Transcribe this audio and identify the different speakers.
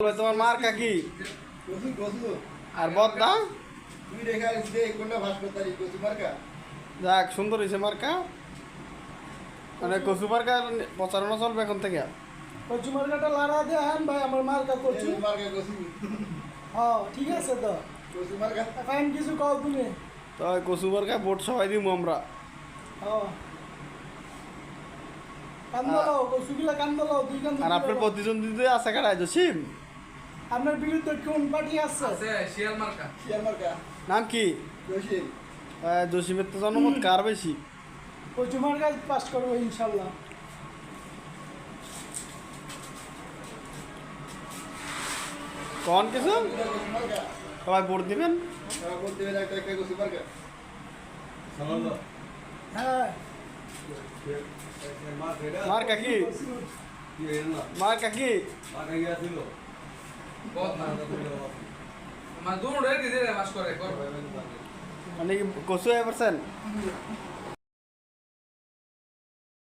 Speaker 1: তোমার মার কাকি? আর বদনা? যাক সুন্দর হয়েছে মার্কা। মানে কচু মার্কা প্রচারণা চলবে এখন থেকে।
Speaker 2: কচু মার্কাটা লাড়া দিয়ে হ্যাঁ ভাই আমার মার্কা কচু।
Speaker 3: মার্কা কসু।
Speaker 2: হ্যাঁ ঠিক আছে তো।
Speaker 3: কসু মার্কা।
Speaker 2: এখন কিছু কও তুমি।
Speaker 1: তো কচু মার্কা ভোট সবাই দিব আমরা।
Speaker 2: হ্যাঁ। কান্দলাও কচুগুলা কান্দলাও দুই কান্দ
Speaker 1: আর আপনার প্রতিদ্বন্দ্বী আছে জসিম
Speaker 2: আপনার বিরুদ্ধে কোন পার্টি আছে?
Speaker 4: আছে শিয়াল মার্কা।
Speaker 3: শিয়ার মার্কা।
Speaker 1: নাম কি?
Speaker 3: জসিম।
Speaker 1: জসিমের তো জনমত কার বেশি?
Speaker 2: কচু মার্কা পাস করব ইনশাল্লাহ।
Speaker 1: কন কিছু?
Speaker 3: মার্কা।
Speaker 1: সবাই ভোট দিবেন?
Speaker 3: বলতে হবে একটা একটা কসু মার্কা।
Speaker 2: হ্যাঁ।
Speaker 1: মার কাকি মার কাকি
Speaker 4: বদনা মানে দূর রে দিদি মাস করে
Speaker 1: মানে কি কচু হয়ে পারছেন